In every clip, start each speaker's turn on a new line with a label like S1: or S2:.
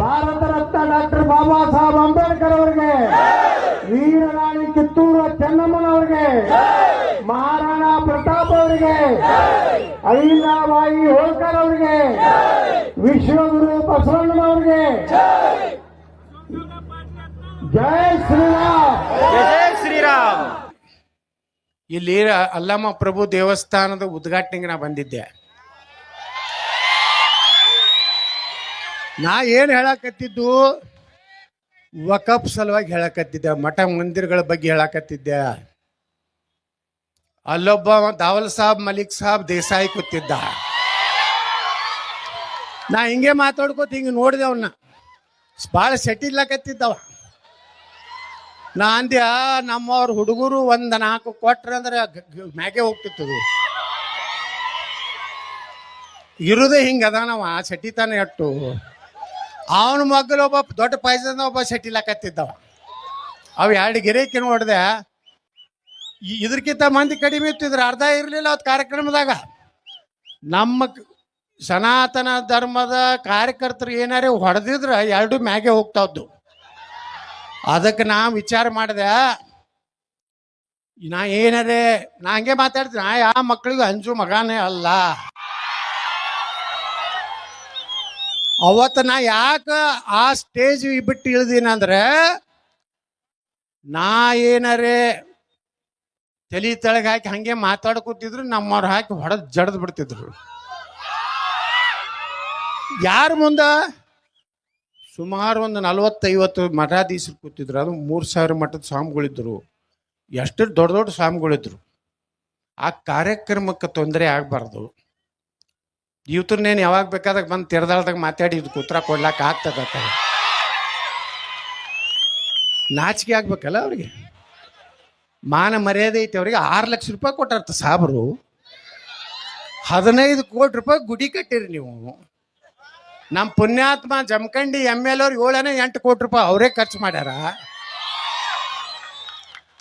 S1: Bharat Ratna doctor Baba Saheb Ambedkar ಅವರಿಗೆ. ವೀರರಾಣಿ ಕಿತ್ತೂರು ಚೆನ್ನಮ್ಮನವರಿಗೆ ಮಹಾರಾಣಾ ಪ್ರತಾಪ್ ಅವರಿಗೆ. ಅಹಿಲ್ಯಾಬಾಯಿ ಹೋಳ್ಕರ್ ಅವರಿಗೆ. ವಿಶ್ವಗುರು ಬಸವಣ್ಣನವರಿಗೆ ಜೈ ಶ್ರೀರಾಮ್.
S2: ಜಯ ಶ್ರೀರಾಮ್. ಇಲ್ಲಿ ಅಲ್ಲಮ್ಮ ಪ್ರಭು ದೇವಸ್ಥಾನದ ಉದ್ಘಾಟನೆಗೆ ನಾ ಬಂದಿದ್ದೆ. ನಾ ಏನು ಹೇಳಕತ್ತಿದ್ದು? ವಕಪ್ ಸಲುವಾಗಿ ಹೇಳಕತ್ತಿದ್ದೆ, ಮಠ ಮಂದಿರಗಳ ಬಗ್ಗೆ ಹೇಳಕತ್ತಿದ್ದೆ. ಅಲ್ಲೊಬ್ಬ ದಾವಲ್ ಸಾಬ್, ಮಲಿಕ್ ಸಾಬ್, ದೇಸಾಯಿ ಕೂತಿದ್ದ. ನಾ ಹಿಂಗೆ ಮಾತಾಡ್ಕೋತ ಹಿಂಗೆ ನೋಡಿದೆ ಅವನ್ನ ಭಾಳ ಸೆಟಿಲ್ಲಕತ್ತಿದ್ದವ ನಾ ಅಂದ್ಯ ನಮ್ಮವ್ರ ಹುಡುಗರು ಒಂದು ನಾಲ್ಕು ಕೊಟ್ರೆ ಅಂದ್ರೆ ಮ್ಯಾಗೆ ಹೋಗ್ತಿತ್ತು ಇರುದೇ ಹಿಂಗ ಅದಾನವ ಸೆಟಿತಾನೆ ಅಟ್ಟು ಅವನ ಮಗ್ಗಲು ಒಬ್ಬ ದೊಡ್ಡ ಪಾಯ್ಸನ ಒಬ್ಬ ಸೆಟಿಲಾಕತ್ತಿದ್ದವ ಅವು ಎರಡು ಗಿರೇಕಿನ ಹೊಡೆದೆ. ಇದ್ರಕ್ಕಿಂತ ಮಂದಿ ಕಡಿಮೆ ಇತ್ತು, ಇದ್ರೆ ಅರ್ಧ ಇರಲಿಲ್ಲ ಅವತ್ತು ಕಾರ್ಯಕ್ರಮದಾಗ. ನಮ್ಮ ಸನಾತನ ಧರ್ಮದ ಕಾರ್ಯಕರ್ತರು ಏನಾರೇ ಹೊಡೆದಿದ್ರೆ ಎರಡು ಮ್ಯಾಗೆ ಹೋಗ್ತಾವದ್ದು ಅದಕ್ಕೆ ನಾ ವಿಚಾರ ಮಾಡಿದೆ. ನಾ ಏನಾರೇ, ನಾ ಹಂಗೆ ಮಾತಾಡ್ತೀನಿ. ನಾ ಯಾವ ಮಕ್ಕಳಿಗೂ ಅಂಜು ಮಗನೇ ಅಲ್ಲ. ಅವತ್ತು ನಾ ಯಾಕ ಆ ಸ್ಟೇಜ್ ಬಿಟ್ಟು ಇಳ್ದೀನಂದ್ರೆ ನಾ ಏನಾರೆ ತಲೆ ತೆಳಗೆ ಹಾಕಿ ಹಂಗೆ ಮಾತಾಡ್ಕೊತಿದ್ರು ನಮ್ಮವ್ರು ಹಾಕಿ ಹೊಡೆದು ಜಡ್ದು ಬಿಡ್ತಿದ್ರು. ಯಾರ ಮುಂದ? ಸುಮಾರು ಒಂದು ನಲವತ್ತೈವತ್ತು ಮಠಾಧೀಶರು ಕೂತಿದ್ರು. ಅದು ಮೂರು ಸಾವಿರ ಮಠದ ಸ್ವಾಮಿಗಳಿದ್ರು. ಎಷ್ಟು ದೊಡ್ಡ ದೊಡ್ಡ ಸ್ವಾಮಿಗಳಿದ್ರು. ಆ ಕಾರ್ಯಕ್ರಮಕ್ಕೆ ತೊಂದರೆ ಆಗಬಾರ್ದು. ಇವತ್ತನ್ನೇನು ಯಾವಾಗ ಬೇಕಾದಾಗ ಬಂದು ತೆರೆದಾಳ್ದಾಗ ಮಾತಾಡಿ ಇದು ಉತ್ತರ ಕೊಡ್ಲಾಕ ಆಗ್ತದ ನಾಚಿಕೆ ಆಗ್ಬೇಕಲ್ಲ ಅವ್ರಿಗೆ. ಮಾನ ಮರ್ಯಾದೆ ಐತಿ ಅವ್ರಿಗೆ. ಆರು ಲಕ್ಷ ರೂಪಾಯಿ ಕೊಟ್ಟಾರ್ತ ಸಾಬ್ರು. ಹದಿನೈದು ಕೋಟಿ ರೂಪಾಯಿ ಗುಡಿ ಕಟ್ಟಿರಿ ನೀವು. ನಮ್ಮ ಪುಣ್ಯಾತ್ಮ ಜಮಖಂಡಿ ಎಂ ಎಲ್ ಅವ್ರು ಏಳನೇ ಎಂಟು ಕೋಟಿ ರೂಪಾಯಿ ಅವರೇ ಖರ್ಚು ಮಾಡ್ಯಾರ.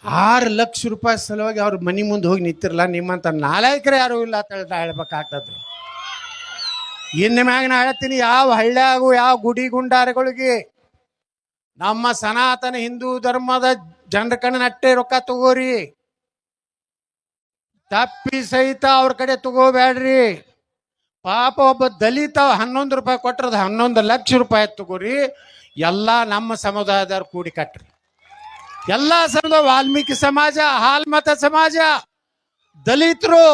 S2: ಆರು ಲಕ್ಷ ರೂಪಾಯಿ ಸಲುವಾಗಿ ಅವ್ರ ಮನಿ ಮುಂದೆ ಹೋಗಿ ನಿಂತಿರಲ್ಲ ನಿಮ್ಮಂತ ನಾಲ್ಕರೇ ಯಾರು ಇಲ್ಲ ಅಂತ ಹೇಳ್ಬೇಕಾಗ್ತದೆ. ಇನ್ನು ಮ್ಯಾಗ ನಾ ಹೇಳ್ತೀನಿ, ಯಾವ ಹಳ್ಳಿಯಾಗು, ಯಾವ ಗುಡಿ ಗುಂಡಾರಗಳಿಗೆ ನಮ್ಮ ಸನಾತನ ಹಿಂದೂ ಧರ್ಮದ ಜನರ ಕಣ್ಣು ನಟ್ಟೆ ರೊಕ್ಕ ತಗೋರಿ. ತಪ್ಪಿ ಸಹಿತ ಅವ್ರ ಕಡೆ ತಗೋಬೇಡ್ರಿ. ಪಾಪ ಒಬ್ಬ ದಲಿತ ಹನ್ನೊಂದು ರೂಪಾಯಿ ಕೊಟ್ಟರದ ಹನ್ನೊಂದು ಲಕ್ಷ ರೂಪಾಯಿ ತಗೋರಿ. ಎಲ್ಲ ನಮ್ಮ ಸಮುದಾಯದವ್ರು ಕೂಡಿ ಕಟ್ಟ್ರಿ ಎಲ್ಲ ಸಮುದಾಯ ವಾಲ್ಮೀಕಿ ಸಮಾಜ ಹಾಲ್ಮತ ಸಮಾಜ, ದಲಿತರು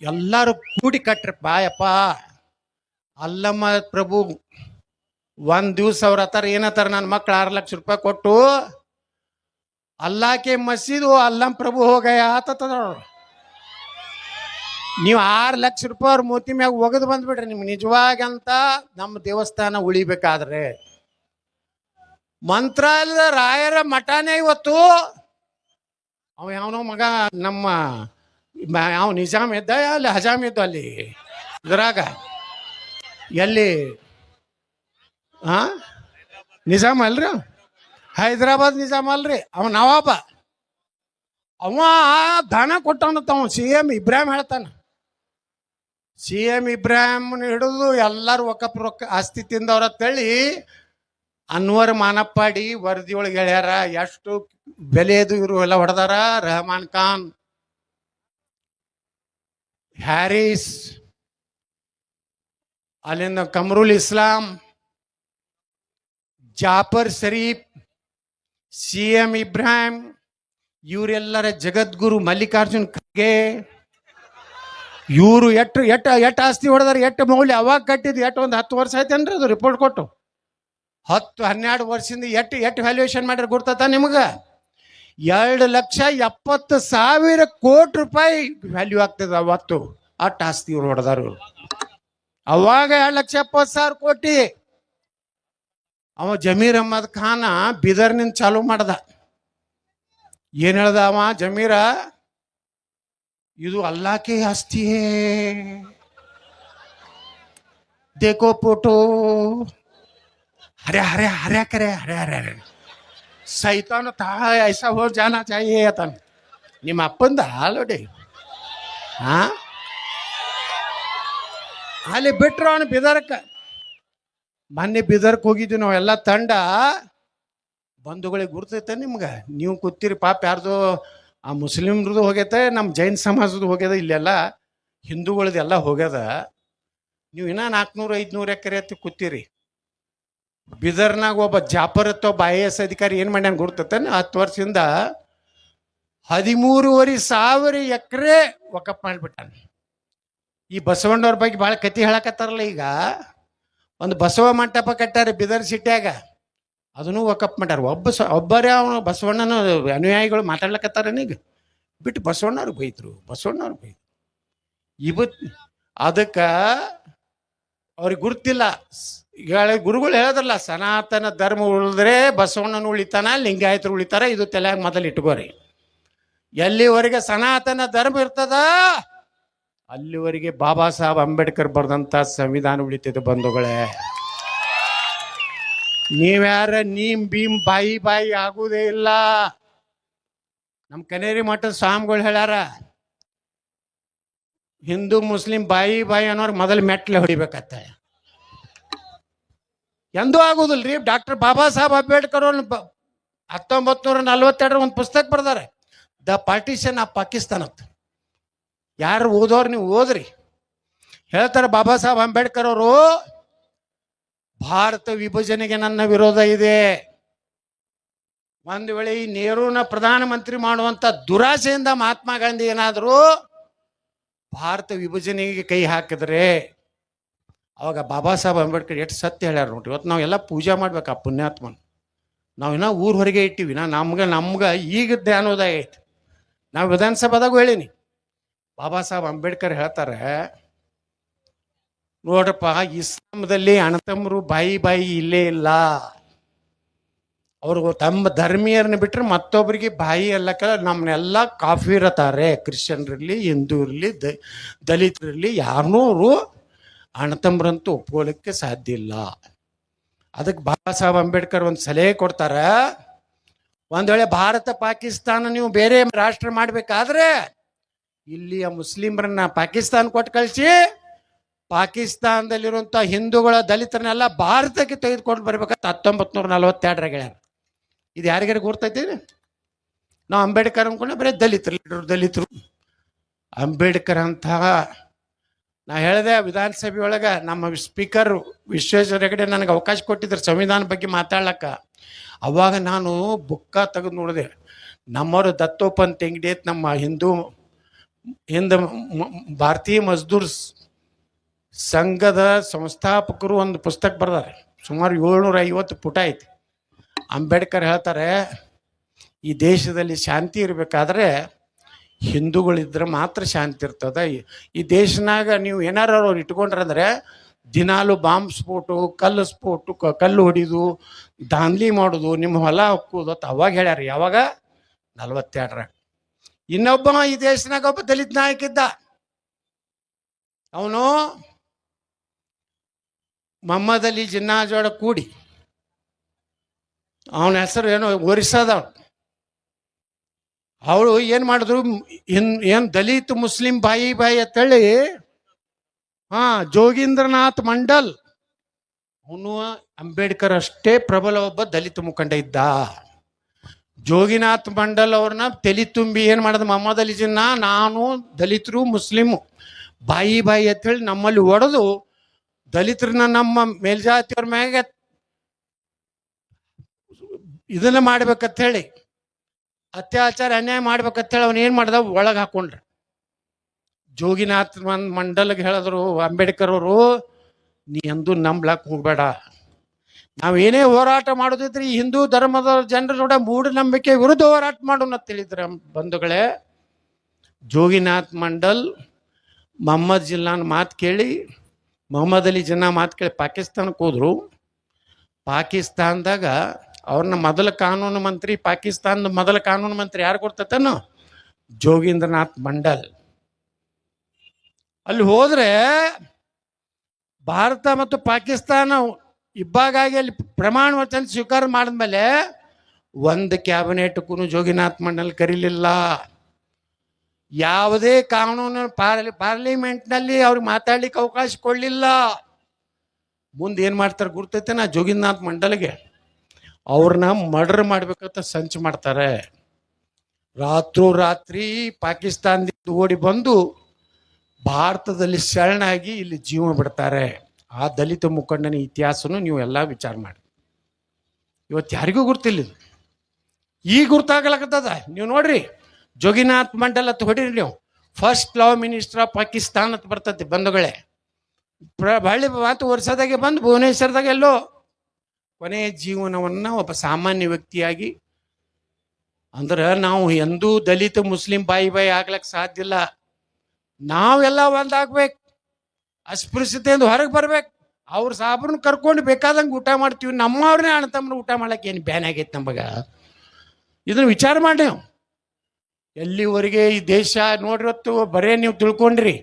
S2: ಎಲ್ಲರೂ ಕೂಡಿ ಕಟ್ರಪ್ಪ ಯಪ್ಪ ಅಲ್ಲಮ್ಮ ಪ್ರಭು, ಒಂದ್ ದಿವ್ಸ ಅವ್ರ ಹತ್ತಾರ, ಏನತ್ತಾರ ನನ್ನ ಮಕ್ಳು ಆರು ಲಕ್ಷ ರೂಪಾಯಿ ಕೊಟ್ಟು, ಅಲ್ಲಾಕೆ ಮಸೀದು, ಅಲ್ಲಂ ಪ್ರಭು ಹೋಗಯ ಆತದ ನೀವು ಆರು ಲಕ್ಷ ರೂಪಾಯಿ ಅವ್ರ ಮೂತಿ ಮ್ಯಾಗ ಬಂದು ಬಂದ್ಬಿಡ್ರಿ ನಿಮ್ಗೆ. ನಿಜವಾಗಂತ ನಮ್ಮ ದೇವಸ್ಥಾನ ಉಳಿಬೇಕಾದ್ರೆ. ಮಂತ್ರಾಲಯದ ರಾಯರ ಮಠನೇ ಇವತ್ತು. ಅವ ಯಾವನೋ ಮಗ ನಮ್ಮ ಯಾವ ನಿಜಾಮ್ ಇದ್ದ ಅಲ್ಲಿ ಹಜಾಮ್ ಇದ್ದ ಅಲ್ಲಿ. ಇದ್ರಾಗ ಎಲ್ಲಿ? ಹಾ ನಿಜಾಮ್ ಅಲ್ರಿ ಅವ? ಹೈದರಾಬಾದ್ ನಿಜಾಮ್ ಅಲ್ರಿ. ಅವ ನವಾಬ. ಅವ ದಾನ ಕೊಟ್ಟವನತ್ತವ ಅವ ಸಿ ಎಂ ಇಬ್ರಾಹಿಂ ಹೇಳ್ತಾನ. ಸಿ ಎಂ ಇಬ್ರಾಹಿಂ ಹಿಡಿದು ಎಲ್ಲರೂ ಒಕ್ಕಪ್ಪ ರೊಕ್ಕ ಆಸ್ತಿ ತಿಂದವ್ರ ತಳ್ಳಿ ಅನ್ವರ್ ಮಾನಪ್ಪಾಡಿ ವರದಿ ಒಳಗೆ ಹೇಳ್ಯಾರ, ಎಷ್ಟು ಬೆಲೆದು ಇವರು ಎಲ್ಲ ಹೊಡೆದಾರ. ರೆಹಮಾನ್ ಖಾನ್ ಹ್ಯಾರಿಸ್ ಅಲ್ಲಿಂದ ಕಮ್ರುಲ್ ಇಸ್ಲಾಂ ಜಾಫರ್ ಶರೀಫ್ ಸಿ ಎಂ ಇಬ್ರಾಹಿಂ ಇವರೆಲ್ಲರ ಜಗದ್ಗುರು ಮಲ್ಲಿಕಾರ್ಜುನ್ ಖರ್ಗೆ ಇವರು ಎಟ್ಟು ಎಟ್ಟ ಎಟ್ಟು ಆಸ್ತಿ ಹೊಡೆದಾರೆ ಎಟ್ಟು ಮೌಲ್ಯ ಅವಾಗ ಕಟ್ಟಿದ್ದು ಎಟ್ಟು ಒಂದು ಹತ್ತು ವರ್ಷ ಆಯ್ತೇನ್ರಿ ಅದು ರಿಪೋರ್ಟ್ ಕೊಟ್ಟು ಹತ್ತು ಹನ್ನೆರಡು ವರ್ಷದಿಂದ ಎಟ್ಟು ಎಟ್ಟು ವ್ಯಾಲ್ಯೂಯೇಷನ್ ಮಾಡಿದ್ರೆ ಗುರ್ತತ ನಿಮ್ಗೆ ಎರಡು ಲಕ್ಷ ಎಪ್ಪತ್ತು ಸಾವಿರ ಕೋಟಿ ರೂಪಾಯಿ ವ್ಯಾಲ್ಯೂ ಆಗ್ತದೆ ಅವತ್ತು ಅಟ್ ಆಸ್ತಿ ಇವ್ರು ಅವಾಗ ಎರಡು ಲಕ್ಷ ಎಪ್ಪತ್ತು ಸಾವಿರ ಕೋಟಿ. ಅವ ಜಮೀರ್ ಅಹಮದ್ ಖಾನ ಬೀದರ್ನಿಂದ ಚಾಲು ಮಾಡ್ದ. ಏನು ಹೇಳ್ದ ಅವ ಜಮೀರ? ಇದು ಅಲ್ಲಾಕೆ ಆಸ್ತಿಯೇ ದೇಕೋ ಫೋಟೋ ಹರೆ ಹರೆ ಹರೆ ಕರೆ ಹರೆ ಹರೆ ಹರೆ ಸೈತಾನು ತಾ ಐಸಾ ಹೋ ಜಾನ ಚಾಹಿಯೇ ತಾನು ನಿಮ್ಮ ಅಪ್ಪಂದ ಹಾಲೋಡಿ ಹಾ ಅಲ್ಲಿ ಬಿಟ್ರು ಅವನು ಬಿದರ್ಕ. ಮೊನ್ನೆ ಬೀದರ್ಕ್ ಹೋಗಿದ್ವಿ ನಾವೆಲ್ಲ ತಂಡ ಬಂಧುಗಳಿಗೆ ಗುರ್ತೈತೆ ನಿಮ್ಗೆ. ನೀವು ಕೂತೀರಿ, ಪಾಪ ಯಾರ್ದು ಆ ಮುಸ್ಲಿಮ್ರದ್ದು ಹೋಗ್ಯತೆ ನಮ್ಮ ಜೈನ್ ಸಮಾಜದ್ದು ಹೋಗ್ಯದ ಇಲ್ಲೆಲ್ಲ, ಹಿಂದೂಗಳದೆಲ್ಲ ಹೋಗ್ಯದ. ನೀವು ಇನ್ನೂ ನಾಲ್ಕುನೂರು, ಐದುನೂರು ಎಕರೆ ಅತ್ತಿ ಕೂತೀರಿ. ಬೀದರ್ನಾಗ ಒಬ್ಬ ಜಾಫರ್ ಅಥವಾ ಒಬ್ಬ ಐ ಎ ಎಸ್ ಅಧಿಕಾರಿ ಏನು ಮಾಡ್ಯಾನ ಗುರ್ತೈತೆ, ಹತ್ತು ವರ್ಷದಿಂದ ಹದಿಮೂರುವರೆ ಸಾವಿರ ಎಕರೆ ವಕಪ್ ಮಾಡಿಬಿಟ್ಟಾನ. ಈ ಬಸವಣ್ಣವ್ರ ಬಗ್ಗೆ ಭಾಳ ಕತಿ ಹೇಳಕತ್ತಾರಲ್ಲ ಈಗ. ಒಂದು ಬಸವ ಮಂಟಪ ಕಟ್ಟಾರೆ ಬಿದರ್ ಸಿಟ್ಯಾಗ. ಅದನ್ನು ವಕಪ್ ಮಾಡ್ಯಾರ. ಒಬ್ಬ ಸ, ಒಬ್ಬರೇ ಅವನು ಬಸವಣ್ಣನ ಅನುಯಾಯಿಗಳು ಮಾತಾಡ್ಲಕತ್ತಾರ ಈಗ? ಬಿಟ್ಟು ಬಸವಣ್ಣವ್ರಿಗೆ ಬೈದ್ರು ಬಸವಣ್ಣವ್ರಿಗೆ ಬೈದ್ರು ಇವತ್ ಅದಕ್ಕೆ ಅವ್ರಿಗೆ ಗುರುತಿಲ್ಲ. ಈಗ ಗುರುಗಳು ಹೇಳದ್ರಲ್ಲ, ಸನಾತನ ಧರ್ಮ ಉಳಿದ್ರೆ ಬಸವಣ್ಣನ ಉಳಿತಾನ, ಲಿಂಗಾಯತರು ಉಳಿತಾರ, ಇದು ತಲೆಯಾಗ ಮೊದಲು ಇಟ್ಕೋರಿ. ಎಲ್ಲಿವರೆಗೆ ಸನಾತನ ಧರ್ಮ ಇರ್ತದ? ಅಲ್ಲಿವರೆಗೆ ಬಾಬಾ ಸಾಹೇಬ್ ಅಂಬೇಡ್ಕರ್ ಬರೆದಂತ ಸಂವಿಧಾನ ಉಳಿತಿದ್ದ ಬಂಧುಗಳೇ. ನೀವ್ಯಾರ, ನೀಮ್ ಭೀಮ್ ಬಾಯಿ ಬಾಯಿ ಆಗುವುದೇ ಇಲ್ಲ. ನಮ್ಮ ಕನೇರಿ ಮಠದ ಸ್ವಾಮಿಗಳು ಹೇಳ್ಯಾರ, ಹಿಂದೂ, ಮುಸ್ಲಿಂ ಬಾಯಿ ಬಾಯಿ ಅನ್ನೋರು ಮೊದಲು ಮೆಟ್ಲೆ ಹೊಡಿಬೇಕತ್ತ. ಎಂದೂ ಆಗುದಿಲ್ರಿ, ಡಾಕ್ಟರ್ ಬಾಬಾ ಸಾಹೇಬ್ ಅಂಬೇಡ್ಕರ್ ಹತ್ತೊಂಬತ್ತು ನೂರ ನಲ್ವತ್ತೆರಡರ ಒಂದು ಪುಸ್ತಕ ಬರ್ದಾರೆ, ದ ಪಾರ್ಟಿಷನ್ ಆಫ್ ಪಾಕಿಸ್ತಾನ ಅಂತ ಯಾರು ಓದೋರು ನೀವು ಓದ್ರಿ. ಹೇಳ್ತಾರೆ ಬಾಬಾ ಸಾಹೇಬ್ ಅಂಬೇಡ್ಕರ್ ಅವರು, ಭಾರತ ವಿಭಜನೆಗೆ ನನ್ನ ವಿರೋಧ ಇದೆ. ಒಂದು ವೇಳೆ ಈ ನೆಹರೂನ ಪ್ರಧಾನಮಂತ್ರಿ ಮಾಡುವಂತ ದುರಾಸೆಯಿಂದ ಮಹಾತ್ಮ ಗಾಂಧಿ ಏನಾದರೂ ಭಾರತ ವಿಭಜನೆಗೆ ಕೈ ಹಾಕಿದ್ರೆ, ಅವಾಗ ಬಾಬಾ ಸಾಹೇಬ್ ಅಂಬೇಡ್ಕರ್ ಎಷ್ಟು ಸತ್ಯ ಹೇಳ್ಯಾರ ನೋಡ್ರಿ. ಇವತ್ತು ನಾವೆಲ್ಲ ಪೂಜೆ ಮಾಡ್ಬೇಕು ಆ ಪುಣ್ಯಾತ್ಮನ. ನಾವಿನ್ನ ಊರ ಹೊರಗೆ ಇಟ್ಟಿವಿ. ನಾ ನಮ್ಗೆ ನಮ್ಗೆ ಈಗ ಧ್ಯಾನೋದಯ ಐತಿ. ನಾವು ವಿಧಾನಸಭಾದಾಗ ಹೇಳೀನಿ. ಬಾಬಾ ಸಾಹೇಬ್ ಅಂಬೇಡ್ಕರ್ ಹೇಳ್ತಾರೆ, ನೋಡಪ್ಪ, ಇಸ್ಲಾಂದಲ್ಲಿ ಅಣತಮ್ಮರು ಬಾಯಿ ಬಾಯಿ ಇಲ್ಲೇ ಇಲ್ಲ. ಅವರು ತಮ್ಮ ಧರ್ಮೀಯರನ್ನ ಬಿಟ್ಟರೆ ಮತ್ತೊಬ್ಬರಿಗೆ ಬಾಯಿ ಎಲ್ಲಕ್ಕ ನಮ್ಮನ್ನೆಲ್ಲ ಕಾಫಿರತಾರೆ ಕ್ರಿಶ್ಚಿಯನ್ರಲ್ಲಿ ಹಿಂದೂ ಇರಲಿ ದ ದಲಿತರಲ್ಲಿ ಯಾರನ್ನೂ ಅವರು ಅಣ್ಣತಮ್ಮರಂತೂ ಒಪ್ಕೊಳ್ಳಿಕ್ಕೆ ಸಾಧ್ಯ ಇಲ್ಲ. ಅದಕ್ಕೆ ಬಾಬಾ ಸಾಹೇಬ್ ಅಂಬೇಡ್ಕರ್ ಒಂದು ಸಲಹೆ ಕೊಡ್ತಾರೆ, ಒಂದು ವೇಳೆ ಭಾರತ ಪಾಕಿಸ್ತಾನ ನೀವು ಬೇರೆ ರಾಷ್ಟ್ರ ಮಾಡ್ಬೇಕಾದ್ರೆ ಇಲ್ಲಿಯ ಮುಸ್ಲಿಮರನ್ನ ಪಾಕಿಸ್ತಾನ ಕೊಟ್ಟು ಕಳಿಸಿ ಪಾಕಿಸ್ತಾನದಲ್ಲಿರುವಂಥ ಹಿಂದೂಗಳ ದಲಿತರನ್ನೆಲ್ಲ ಭಾರತಕ್ಕೆ ತೆಗೆದುಕೊಂಡು ಬರ್ಬೇಕಂತ ಹತ್ತೊಂಬತ್ತು ನೂರ ನಲವತ್ತೆರಡರ ಗೆಳೆಯರು. ಇದು ಯಾರಿಗಾರು ಗುರ್ತೈತಿ ನಾವು ಅಂಬೇಡ್ಕರ್ ಅನ್ಕೊಂಡ್ರೆ ಬರೀ ದಲಿತರು ದಲಿತರು. ಅಂಬೇಡ್ಕರ್ ಅಂತ ನಾ ಹೇಳಿದೆ ವಿಧಾನಸಭೆ ಒಳಗೆ ನಮ್ಮ ಸ್ಪೀಕರ್ ವಿಶ್ವೇಶ್ವರ ಹೆಗಡೆ ನನಗೆ ಅವಕಾಶ ಕೊಟ್ಟಿದ್ರು ಸಂವಿಧಾನ ಬಗ್ಗೆ ಮಾತಾಡ್ಲಕ್ಕ. ಅವಾಗ ನಾನು ಬುಕ್ಕ ತೆಗೆದು ನೋಡಿದೆ. ನಮ್ಮವರು ದತ್ತೋಪನ್ ತೆಂಗಡಿ ನಮ್ಮ ಹಿಂದೂ ಹಿಂದ ಭಾರತೀಯ ಮಜ್ದೂರ್ ಸಂಘದ ಸಂಸ್ಥಾಪಕರು ಒಂದು ಪುಸ್ತಕ ಬರ್ದಾರೆ. ಸುಮಾರು ಏಳ್ನೂರ ಐವತ್ತು ಪುಟ ಐತಿ. ಅಂಬೇಡ್ಕರ್ ಹೇಳ್ತಾರೆ, ಈ ದೇಶದಲ್ಲಿ ಶಾಂತಿ ಇರಬೇಕಾದ್ರೆ ಹಿಂದೂಗಳಿದ್ರೆ ಮಾತ್ರ ಶಾಂತಿ ಇರ್ತದೆ. ಈ- ದೇಶನಾಗ ನೀವು ಏನಾರು ಅವ್ರು ಇಟ್ಕೊಂಡ್ರಂದ್ರೆ ದಿನಾಲು ಬಾಂಬ್ ಸ್ಫೋಟು, ಕಲ್ಲು ಸ್ಫೋಟು ಕಲ್ಲು ಹೊಡಿದು ದಾಂದ್ಲಿ ಮಾಡೋದು, ನಿಮ್ಮ ಹೊಲ ಹಾಕೋದು ಅಂತ ಅವಾಗ ಹೇಳ್ಯಾರ. ಯಾವಾಗ? ನಲವತ್ತೆರಡರ ಇನ್ನೊಬ್ಬ ಈ ದೇಶನಾಗ ಒಬ್ಬ ದಲಿತ ನಾಯಕ ಇದ್ದ ಅವನು ಮೊಹಮ್ಮದ್ ಅಲಿ ಜಿನ್ನಾ ಜೋಡ ಕೂಡಿ ಅವನ ಹೆಸರು ಏನೋ ಒರಿಸ್ಸಾದವ್ ಅವಳು ಏನು ಮಾಡಿದ್ರು? ಇನ್ ಏನು ದಲಿತ ಮುಸ್ಲಿಂ ಬಾಯಿ ಬಾಯಿ ಅಂತೇಳಿ, ಹಾ, ಜೋಗೀಂದ್ರನಾಥ್ ಮಂಡಲ್, ಅವನು ಅಂಬೇಡ್ಕರ್ ಅಷ್ಟೇ ಪ್ರಬಲ ಒಬ್ಬ ದಲಿತ ಮುಖಂಡ ಇದ್ದ. ಜೋಗಿನಾಥ್ ಮಂಡಲ್ ಅವ್ರನ್ನ ತಲೆ ತುಂಬಿ ಏನು ಮಾಡೋದು? ಮೊಹಮ್ಮದ್ ಅಲಿ ಜಿನ್ನಾ ನಾನು ದಲಿತರು, ಮುಸ್ಲಿಮು. ಬಾಯಿ ಬಾಯಿ ಅಂತೇಳಿ ನಮ್ಮಲ್ಲಿ ಒಡೆದು ದಲಿತರನ್ನ ನಮ್ಮ ಮೇಲ್ಜಾತಿಯವ್ರ ಮ್ಯಾಗ ಇದನ್ನ ಮಾಡ್ಬೇಕಂತ ಹೇಳಿ, ಅತ್ಯಾಚಾರ, ಅನ್ಯಾಯ ಮಾಡ್ಬೇಕಂತ ಹೇಳಿ ಅವನು ಏನು ಮಾಡ್ದ? ಒಳಗೆ ಹಾಕೊಂಡ್ರ. ಜೋಗಿನಾಥ್ ಮಂಡಲ್ಗೆ ಹೇಳಿದ್ರು ಅಂಬೇಡ್ಕರ್ ಅವರು, ನೀ ಎಂದೂ ನಂಬ್ಲಾಕ್ ಹೋಗ್ಬೇಡ. ನಾವೇನೇ ಹೋರಾಟ ಮಾಡೋದಿದ್ರೆ ಹಿಂದೂ ಧರ್ಮದ ಜನರ ನೋಡ ಮೂಢನಂಬಿಕೆ ವಿರುದ್ಧ ಹೋರಾಟ ಮಾಡೋಣ ಅಂತ ಹೇಳಿದ್ರ ಬಂಧುಗಳೇ. ಜೋಗಿನಾಥ್ ಮಂಡಲ್, ಮೊಹಮ್ಮದ್ ಜಿಲ್ಲಾನ್ ಮಾತು ಕೇಳಿ, ಮೊಹಮ್ಮದ್ ಅಲಿ ಜಿನ್ನಾ ಮಾತು ಕೇಳಿ ಪಾಕಿಸ್ತಾನಕ್ಕೆ ಹೋದ್ರು. ಪಾಕಿಸ್ತಾನದಾಗ ಅವ್ರನ್ನ ಮೊದಲ ಕಾನೂನು ಮಂತ್ರಿ, ಪಾಕಿಸ್ತಾನದ ಮೊದಲ ಕಾನೂನು ಮಂತ್ರಿ ಯಾರು ಕೊಡ್ತತನೋ? ಜೋಗೀಂದ್ರನಾಥ್ ಮಂಡಲ್. ಅಲ್ಲಿ ಹೋದ್ರೆ ಭಾರತ ಮತ್ತು ಪಾಕಿಸ್ತಾನ ಇಬ್ಬಾಗಾಗಿ ಅಲ್ಲಿ ಪ್ರಮಾಣ ವಚನ ಸ್ವೀಕಾರ ಮಾಡಿದ್ಮೇಲೆ ಒಂದು ಕ್ಯಾಬಿನೆಟ್ಗೂ ಜೋಗಿನಾಥ್ ಮಂಡಲ್ ಕರೀಲಿಲ್ಲ. ಯಾವುದೇ ಕಾನೂನು ಪಾರ್ಲಿ ಪಾರ್ಲಿಮೆಂಟ್ನಲ್ಲಿ ಅವ್ರಿಗೆ ಮಾತಾಡ್ಲಿಕ್ಕೆ ಅವಕಾಶ ಕೊಡಲಿಲ್ಲ. ಮುಂದೆ ಏನು ಮಾಡ್ತಾರೆ ಗುರ್ತೈತೆ ನಾ ಜೋಗಿನಾಥ್ ಮಂಡಲ್ಗೆ. ಅವ್ರನ್ನ ಮರ್ಡರ್ ಮಾಡ್ಬೇಕಂತ ಸಂಚು ಮಾಡ್ತಾರೆ. ರಾತ್ರೋ ರಾತ್ರಿ ಪಾಕಿಸ್ತಾನದಿಂದ ಓಡಿ ಬಂದು ಭಾರತದಲ್ಲಿ ಶರಣಾಗಿ ಇಲ್ಲಿ ಜೀವ ಬಿಡ್ತಾರೆ. ಆ ದಲಿತ ಮುಖಂಡನ ಇತಿಹಾಸನೂ ನೀವು ಎಲ್ಲ ವಿಚಾರ ಮಾಡಿ. ಇವತ್ತು ಯಾರಿಗೂ ಗುರ್ತಿಲ್ಲ ಇದು. ಈಗ ಗುರ್ತಾಗಲಕತ್ತದ ನೀವು ನೋಡ್ರಿ, ಜೋಗಿನಾಥ್ ಮಂಡಲ್ ಅಂತ ಹೊಡೀರಿ ನೀವು. First law minister of Pakistan ಅಂತ ಬರ್ತೈತಿ ಬಂಧುಗಳೇ. ಪ್ರ, ಬಳ್ಳಿ ಮಾತು ವರ್ಷದಾಗೆ ಬಂದು ಭುವನೇಶ್ವರದಾಗ ಎಲ್ಲೋ. ಕೊನೆಯ ಜೀವನವನ್ನು ಒಬ್ಬ ಸಾಮಾನ್ಯ ವ್ಯಕ್ತಿಯಾಗಿ. ಅಂದ್ರೆ ನಾವು ಎಂದೂ ದಲಿತ, ಮುಸ್ಲಿಂ ಬಾಯಿ ಬಾಯಿ ಆಗ್ಲಕ್ಕೆ ಸಾಧ್ಯ ಇಲ್ಲ. ನಾವೆಲ್ಲ ಒಂದಾಗ್ಬೇಕು. ಅಸ್ಪೃಶ್ಯತೆಯಿಂದ ಹೊರಗೆ ಬರ್ಬೇಕು. ಅವ್ರ ಸಾಬ್ರನ್ನ ಕರ್ಕೊಂಡು ಬೇಕಾದಂಗೆ ಊಟ ಮಾಡ್ತೀವಿ. ನಮ್ಮವ್ರನ್ನೇ ಅಣ್ಣ ತಮ್ಮನ ಊಟ ಮಾಡಕ್ಕೆ ಏನು ಬ್ಯಾನ್ ಆಗೈತೆ ನಮಗ? ಇದನ್ನ ವಿಚಾರ ಮಾಡಿ ಎಲ್ಲಿವರೆಗೆ ಈ ದೇಶ ನೋಡಿರತ್ತು ಬರೇ ನೀವು ತಿಳ್ಕೊಂಡ್ರಿ.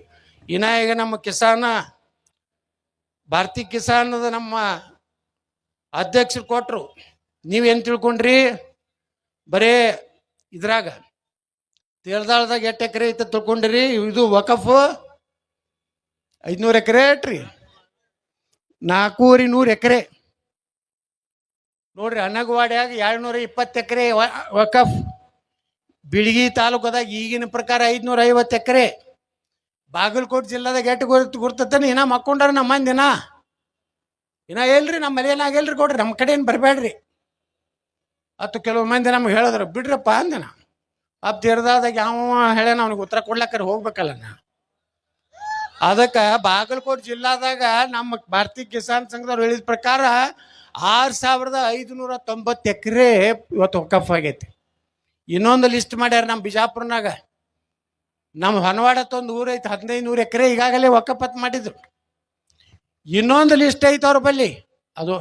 S2: ಇನ್ನ ಈಗ ನಮ್ಮ ಕಿಸಾನ, ಭಾರತೀಯ ಕಿಸಾನದ ನಮ್ಮ ಅಧ್ಯಕ್ಷರು ಕೊಟ್ರು. ನೀವೇನು ತಿಳ್ಕೊಂಡ್ರಿ? ಬರೇ ಇದ್ರಾಗ, ತೇಳ್ದಾಳ್ದಾಗ ಎಷ್ಟು ಎಕರೆ ಐತೆ ತಿಳ್ಕೊಂಡ್ರಿ? ಇದು ವಕಫ್. ಐದ್ನೂರು ಎಕರೆ ಐತ್ರಿ ನಾಲ್ಕೂವರೆ ನೂರು ಎಕರೆ. ನೋಡ್ರಿ ಅನಗವಾಡ್ಯಾಗ ಎರಡ್ನೂರ ಇಪ್ಪತ್ತು ಎಕರೆ ವಕಫ್. ಬಿಳಿಗಿ ತಾಲೂಕದಾಗ ಈಗಿನ ಪ್ರಕಾರ ಐದ್ನೂರ ಐವತ್ತು ಎಕರೆ. ಬಾಗಲಕೋಟೆ ಜಿಲ್ಲಾದಾಗ ಎಟ್ಟು ಗುರ್ತು, ಗುರ್ತತಾನೆ? ಇನ್ನ ಮಕ್ಕೊಂಡ್ರ ನಮ್ಮ ಮಂದಿನ? ಇನ್ನ ಹೇಳ್ರಿ ನಮ್ಮ ಮನೆಯನ್ನಾಗೆಲ್ರಿ ಕೊಡ್ರಿ, ನಮ್ಮ ಕಡೆ ಏನು ಬರಬೇಡ್ರಿ ಅತ್ತು ಕೆಲವು ಮಂದಿ ನಮ್ಗೆ ಹೇಳಿದ್ರು, ಬಿಡ್ರಪ್ಪ ಅಂದೆ ನಾ ಅಪ್ ತೀರ್ದಾದಾಗ ಯಾವ ಹೇಳ್ಯಾನ ಅವ್ನಿಗೆ ಉತ್ತರ ಕೊಡ್ಲಕ್ಕಾರ ಹೋಗ್ಬೇಕಲ್ಲ ನಾ ಅದಕ್ಕೆ ಬಾಗಲಕೋಟೆ ಜಿಲ್ಲಾದಾಗ ನಮ್ಮ ಭಾರತೀಯ ಕಿಸಾನ್ ಸಂಘದವ್ರು ಹೇಳಿದ ಪ್ರಕಾರ ಆರು ಸಾವಿರದ ಐದುನೂರ ತೊಂಬತ್ತು ಎಕರೆ ಇವತ್ತು ವಕಫ್ ಆಗೈತಿ. ಇನ್ನೊಂದು ಲಿಸ್ಟ್ ಮಾಡ್ಯಾರ ನಮ್ಮ ಬಿಜಾಪುರ್ನಾಗ. ನಮ್ಮ ಹೊನವಾಡತ್ತ ಒಂದು ಊರೈತೆ ಹದಿನೈದು ನೂರು ಎಕರೆ ಈಗಾಗಲೇ ಒಕ್ಕಪತ್ ಮಾಡಿದ್ರು. ಇನ್ನೊಂದು ಲಿಸ್ಟ್ ಐತೆ ಅವ್ರ ಬಲ್ಲಿ, ಅದು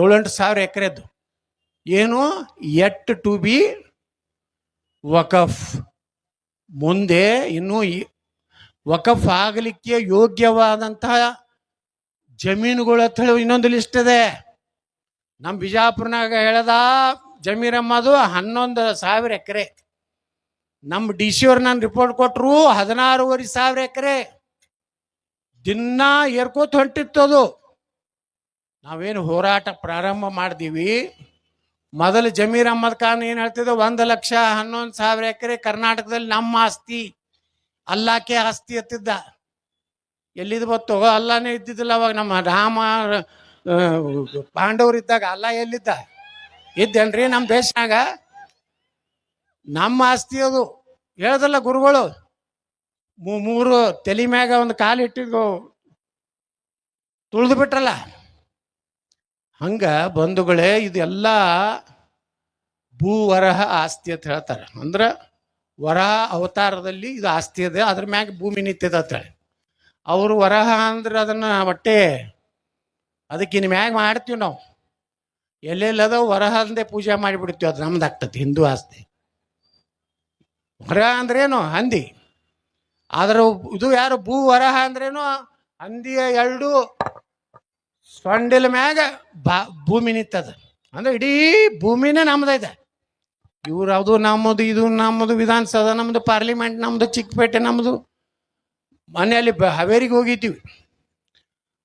S2: ಏಳೆಂಟು ಸಾವಿರ ಎಕರೆದ್ದು. ಏನು? ಎಟ್ ಟು ಬಿ ವಕಫ್. ಮುಂದೆ ಇನ್ನೂ ವಕಫ್ ಆಗಲಿಕ್ಕೆ ಯೋಗ್ಯವಾದಂತಹ ಜಮೀನುಗಳು ಅಂತ ಹೇಳಿ ಇನ್ನೊಂದು ಲಿಸ್ಟ್ ಇದೆ. ನಮ್ಮ ಬಿಜಾಪುರನಾಗ ಹೇಳದ ಜಮೀರಮ್ಮದು ಹನ್ನೊಂದು ಸಾವಿರ ಎಕರೆ. ನಮ್ಮ ಡಿ ಸಿ ಅವ್ರು ನಾನು ರಿಪೋರ್ಟ್ ಕೊಟ್ಟರು ಹದಿನಾರೂವರೆ ಸಾವಿರ ಎಕರೆ. ದಿನ ಏರ್ಕೋತ ಹೊಂಟಿತ್ತು ಅದು. ನಾವೇನು ಹೋರಾಟ ಪ್ರಾರಂಭ ಮಾಡಿದೀವಿ. ಮೊದಲು ಜಮೀರ್ ಅಹಮದ್ ಖಾನ್ ಏನು ಹೇಳ್ತಿದ್ದ? ಒಂದು ಲಕ್ಷ ಹನ್ನೊಂದು ಸಾವಿರ ಎಕರೆ ಕರ್ನಾಟಕದಲ್ಲಿ ನಮ್ಮ ಆಸ್ತಿ. ಅಲ್ಲಾಕೆ ಆಸ್ತಿ ಎತ್ತಿದ್ದ. ಎಲ್ಲಿದ್ ಬತ್ತು ಅಲ್ಲಾನೇ ಇದ್ದಿದ್ದಿಲ್ಲ ಅವಾಗ ನಮ್ಮ ರಾಮ ಪಾಂಡವ್ರು ಇದ್ದಾಗ ಅಲ್ಲ ಎಲ್ಲಿದ್ದ? ಇದ್ದೇನ್ರಿ ನಮ್ಮ ದೇಶನಾಗ? ನಮ್ಮ ಆಸ್ತಿ ಅದು. ಹೇಳ್ದಲ್ಲ ಗುರುಗಳು ಮೂರು ತಲೆ ಮ್ಯಾಗ ಒಂದು ಕಾಲು ಇಟ್ಟಿದ್ದು ತುಳಿದು ಬಿಟ್ರಲ್ಲ. ಹಂಗ ಬಂಧುಗಳೇ, ಇದೆಲ್ಲ ಭೂವರಹ ಆಸ್ತಿ ಅಂತ ಹೇಳ್ತಾರೆ. ಅಂದ್ರೆ ವರಹ ಅವತಾರದಲ್ಲಿ ಇದು ಆಸ್ತಿ ಇದೆ, ಅದ್ರ ಮ್ಯಾಗ ಭೂಮಿ ನಿಂತಿದೆ ಹತ್ರ. ಹೇಳಿ ಅವರು ವರಹ ಅಂದ್ರೆ ಅದನ್ನ ಒಟ್ಟೆ ಅದಕ್ಕೆ ಇನ್ನು ಮ್ಯಾಗ ಮಾಡ್ತೀವಿ ನಾವು. ಎಲ್ಲೆಲ್ಲದ ವರಹ ಅಂದೇ ಪೂಜೆ ಮಾಡಿಬಿಡ್ತೀವಿ, ಅದು ನಮ್ದು ಆಗ್ತದೆ, ಹಿಂದೂ ಆಸ್ತಿ. ವರಹ ಅಂದ್ರೇನು? ಹಂದಿ. ಆದ್ರೆ ಇದು ಯಾರು ಭೂ ವರಹ ಅಂದ್ರೇನು? ಹಂದಿಯ ಎರಡು ಸೊಂಡಿಲ ಮ್ಯಾಗ ಬಾ, ಭೂಮಿ ನಿಂತದ ಅಂದ್ರೆ ಇಡೀ ಭೂಮಿನೇ ನಮ್ದೈತೆ. ಇವ್ರು ಅದು ನಮ್ಮದು ಇದು ನಮ್ಮದು ವಿಧಾನಸೌಧ ನಮ್ಮದು ಪಾರ್ಲಿಮೆಂಟ್ ನಮ್ಮದು ಚಿಕ್ಕಪೇಟೆ ನಮ್ಮದು ಮನೆಯಲ್ಲಿ ಹಾವೇರಿಗೆ ಹೋಗಿದ್ದೀವಿ.